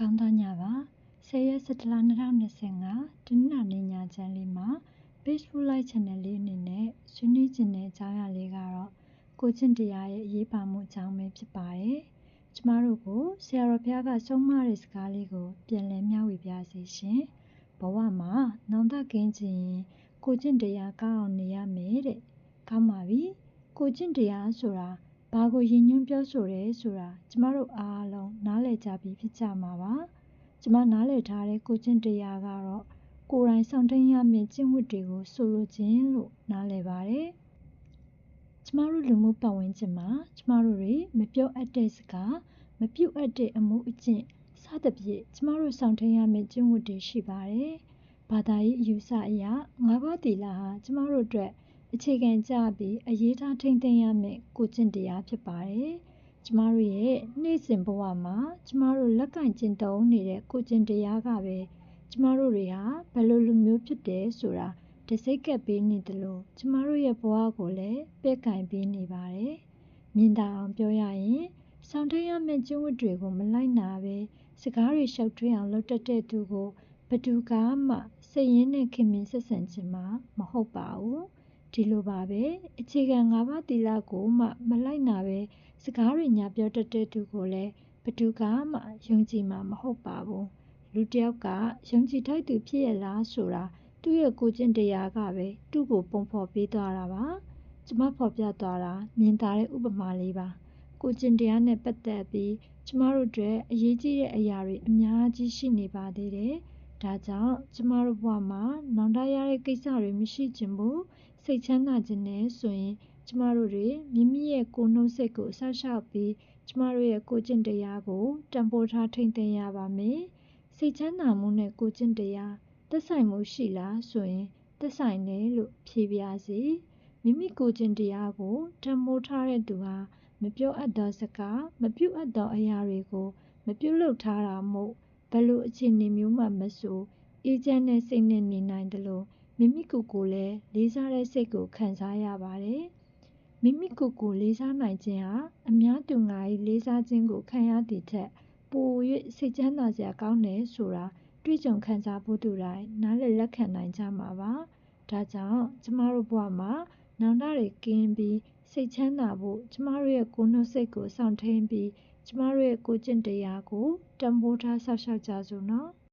ကောင်းသောညပါ10ရက်17လ2025ဒီနေ့နေ့ညချမ်းလေးမှာ Facebook Live Channel လေးအနေနဲ့ဆွေးနွေးခြင်းတဲ့အကြောင်းအရာလေးကတော့ကိုချင်းတရားရဲ့အရေးပါမှုအကြောင်းပဲဖြစ်ပါတယ်။ကျမတို့ကိုဆရာတော်ဘုရားကဆုံးမတဲ့စကားလေးကိုပြန်လည်မျှဝေပြစေရှင်။ဘဝမှာနောင်တကင်းခြင်းရင်ကိုချင်းတရားကောင်းအောင်နေရမယ်တဲ့။ကောင်းပါပြီ။ကိုချင်းတရားဆိုတာ ဘာကိုရည်ညွှန်းပြောဆိုရဲဆိုတာ ကျမတို့အားလုံး နားလည်ကြပြီဖြစ်ကြမှာပါ။ကျမနားလည်ထားတဲ့ ကိုကျင့်တရားကတော့ ကိုယ်တိုင်ဆောင်ထိန်ရမယ့် ကျင့်ဝတ်တွေကို ဆိုလိုခြင်းလို့ နားလည်ပါတယ်။ကျမတို့ လူမှုပတ်ဝန်းကျင်မှာ ကျမတို့တွေ မပြောအပ်တဲ့စကား မပြုတ်အပ်တဲ့ အမှုအကျင့် စသဖြင့် ကျမတို့ဆောင်ထိန်ရမယ့် ကျင့်ဝတ်တွေ ရှိပါတယ်။ဘာသာရေးအယူဆအရ ငါးပါးသီလဟာ ကျမတို့အတွက် အခြေခံကျပြီး အရေးထားထိမ့်သိမ်းရမယ့် ကိုကျင့်တရားဖြစ်ပါတယ်။ကျမတို့ရဲ့ နေ့စဉ်ဘဝမှာ ကျမတို့ လက်ကင်ကျင့်သုံးနေတဲ့ ကိုကျင့်တရားကပဲ ကျမတို့တွေဟာ ဘယ်လိုလူမျိုးဖြစ်တယ်ဆိုတာတစိတ်ကပ်ပေးနေတယ်လို့ကျမတို့ရဲ့ဘဝကိုလည်း ပဲ့ကင်ပေးနေပါတယ်။မြင်သာအောင်ပြောရရင် ဆောင်ထိန်ရမယ့် ကျင့်ဝတ်တွေကို မလိုက်နာပဲစကားတွေရှောက်ထွေးအောင် လုပ်တတ်တဲ့သူကိုဘသူကမှ စိတ်ရင်းနဲ့ ခင်မင်ဆက်ဆံခြင်းမှာ မဟုတ်ပါဘူး။ ဒီလိုပါပဲ အခြေခံ ၅ ပါးသီလကိုမှ မလိုက်နာပဲစကားတွေညာပြောတတ်တဲ့သူကိုလည်းဘသူကမှ ယုံကြည်မှာ မဟုတ်ပါဘူး လူတယောက်က ယုံကြည်ထိုက်သူ ဖြစ်ရလားဆိုတာ သူ့ရဲ့ကိုကျင့်တရားကပဲ သူ့ကို ပုံဖော်ပေးသွားတာပါ ကျမဖော်ပြသွားတာ မြင်သာတဲ့ ဥပမာလေးပါ ကိုကျင့်တရားနဲ့ ပတ်သက်ပြီး ကျမတို့အတွက် အရေးကြီးတဲ့အရာတွေ အများကြီးရှိနေပါသေးတယ် ဒါကြောင့် ကျမတို့ဘဝမှာ နောင်တရတဲ့ကိစ္စတွေ မရှိချင်ဘူး စိတ်ချမ်းသာခြင်းနဲ့ဆိုရင် ကျမတို့တွေ မိမိရဲ့ ကိုယ်နှုတ်စိတ်ကိုဆောက်ရှောက်ပြီး ကျမတို့ရဲ့ ကိုကျင့်တရားကိုတံပိုးထား ထိမ့်သိမ်းရပါမယ်။စိတ်ချမ်းသာမှုနဲ့ ကိုကျင့်တရား သက်ဆိုင်မှုရှိလားဆိုရင် သက်ဆိုင်တယ်လို့ ဖြေပြစီ။မိမိကိုကျင့်တရားကိုတံပိုးထားတဲ့သူဟာ မပြောအပ်သောစကား မပြုတ်အပ်သောအရာတွေကို မပြုတ်လုပ်ထားတာမို့ဘ ယ်လိုအခြေအနေမျိုးမှမဆို အေးချမ်းတဲ့စိတ်နဲ့နေနိုင်တယ်လို့မိမိကိုယ်ကိုလည်း လေးစားတဲ့စိတ်ကို ခံစားရပါတယ်။မိမိကိုယ်ကို လေးစားနိုင်ခြင်းဟာ အများသူငါ၏လေးစားခြင်းကို ခံရသည့်ထက် ပို၍စိတ်ချမ်းသာစရာကောင်းတယ်ဆိုတာ တွေ့ကြုံခံစားဖို့သူတိုင်း နားလည်လက်ခံနိုင်ကြမှာပါ။ဒါကြောင့် ကျမတို့ဘဝမှာ နောင်တတွေကင်းပြီး စိတ်ချမ်းသာဖို့ ကျမတို့ရဲ့ကိုယ်နှုတ်စိတ်ကို စောင့်ထိန်ပြီး ကျမတို့ရဲ့ကိုကျင့်တရားကိုတံပိုးထားဆောက်ရှောက်ကြစို့နော်။